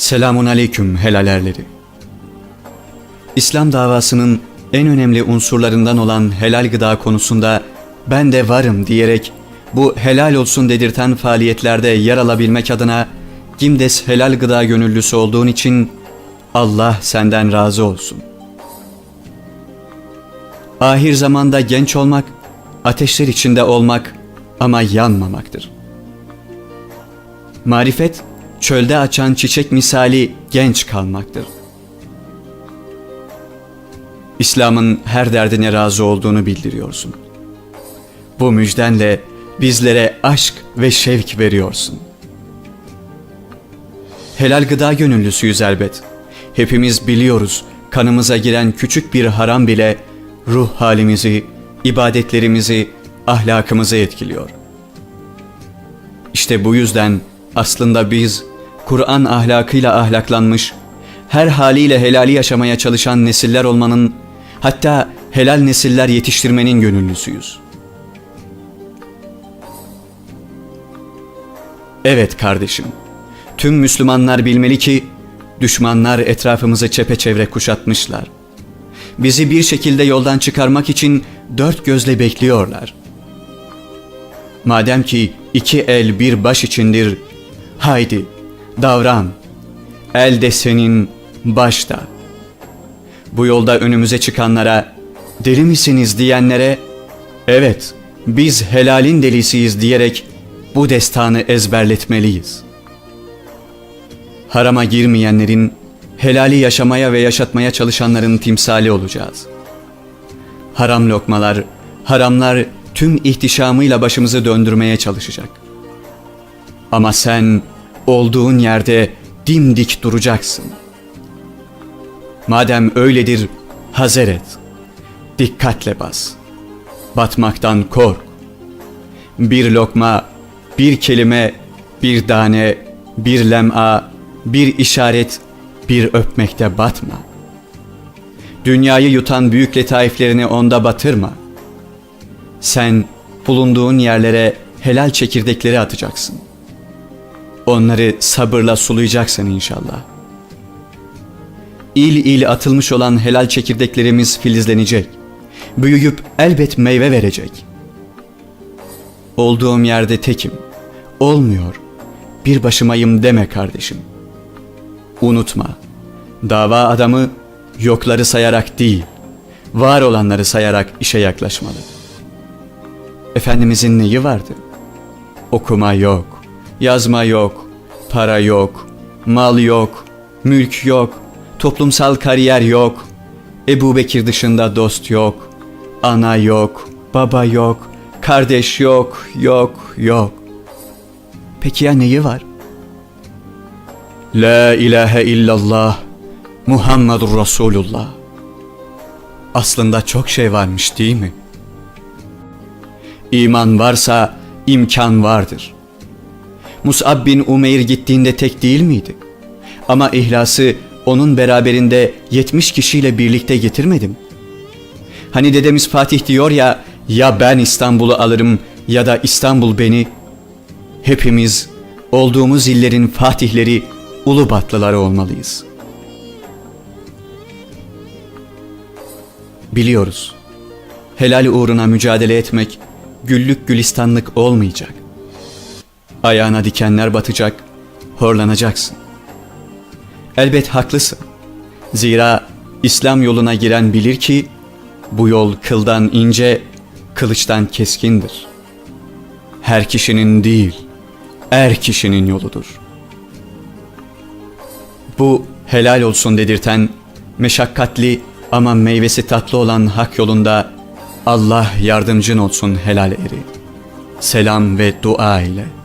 Selamun aleyküm helalerleri. İslam davasının en önemli unsurlarından olan helal gıda konusunda ben de varım diyerek bu helal olsun dedirten faaliyetlerde yer alabilmek adına Gimdes helal gıda gönüllüsü olduğun için Allah senden razı olsun. Ahir zamanda genç olmak, ateşler içinde olmak ama yanmamaktır. Marifet, çölde açan çiçek misali genç kalmaktır. İslam'ın her derdine razı olduğunu bildiriyorsun. Bu müjdenle bizlere aşk ve şevk veriyorsun. Helal gıda gönüllüsüyüz elbet. Hepimiz biliyoruz kanımıza giren küçük bir haram bile ruh halimizi, ibadetlerimizi, ahlakımızı etkiliyor. İşte bu yüzden aslında biz Kur'an ahlakıyla ahlaklanmış, her haliyle helali yaşamaya çalışan nesiller olmanın, hatta helal nesiller yetiştirmenin gönüllüsüyüz. Evet kardeşim, tüm Müslümanlar bilmeli ki düşmanlar etrafımızı çepeçevre kuşatmışlar. Bizi bir şekilde yoldan çıkarmak için dört gözle bekliyorlar. Madem ki iki el bir baş içindir, haydi davran. El de senin, baş da. Bu yolda önümüze çıkanlara, deli misiniz diyenlere, evet biz helalin delisiyiz diyerek bu destanı ezberletmeliyiz. Harama girmeyenlerin, helali yaşamaya ve yaşatmaya çalışanların timsali olacağız. Haram lokmalar, haramlar tüm ihtişamıyla başımızı döndürmeye çalışacak. Ama sen olduğun yerde dimdik duracaksın. Madem öyledir, hazır et. Dikkatle bas. Batmaktan kork. Bir lokma, bir kelime, bir tane, bir lem'a, bir işaret, bir öpmekte batma. Dünyayı yutan büyük letaiflerini onda batırma. Sen bulunduğun yerlere helal çekirdekleri atacaksın. Onları sabırla sulayacaksın inşallah. İl il atılmış olan helal çekirdeklerimiz filizlenecek. Büyüyüp elbet meyve verecek. Olduğum yerde tekim. Olmuyor. Bir başımayım deme kardeşim. Unutma. Dava adamı yokları sayarak değil, var olanları sayarak işe yaklaşmalı. Efendimizin neyi vardı? Okuma yok, yazma yok, para yok, mal yok, mülk yok, toplumsal kariyer yok, Ebu Bekir dışında dost yok, ana yok, baba yok, kardeş yok, yok, yok. Peki ya neyi var? La ilahe illallah Muhammedur Resulullah. Aslında çok şey varmış değil mi? İman varsa imkan vardır. Mus'ab bin Umeyr gittiğinde tek değil miydi? Ama ihlası onun beraberinde 70 kişiyle birlikte getirmedim. Hani dedemiz Fatih diyor ya, ya ben İstanbul'u alırım ya da İstanbul beni. Hepimiz olduğumuz illerin fatihleri, Ulubatlıları olmalıyız. Biliyoruz. Helal uğruna mücadele etmek güllük gülistanlık olmayacak. Ayağına dikenler batacak, horlanacaksın. Elbet haklısın. Zira İslam yoluna giren bilir ki bu yol kıldan ince, kılıçtan keskindir. Her kişinin değil, er kişinin yoludur. Bu helal olsun dedirten, meşakkatli ama meyvesi tatlı olan hak yolunda Allah yardımcın olsun helal eri. Selam ve dua ile.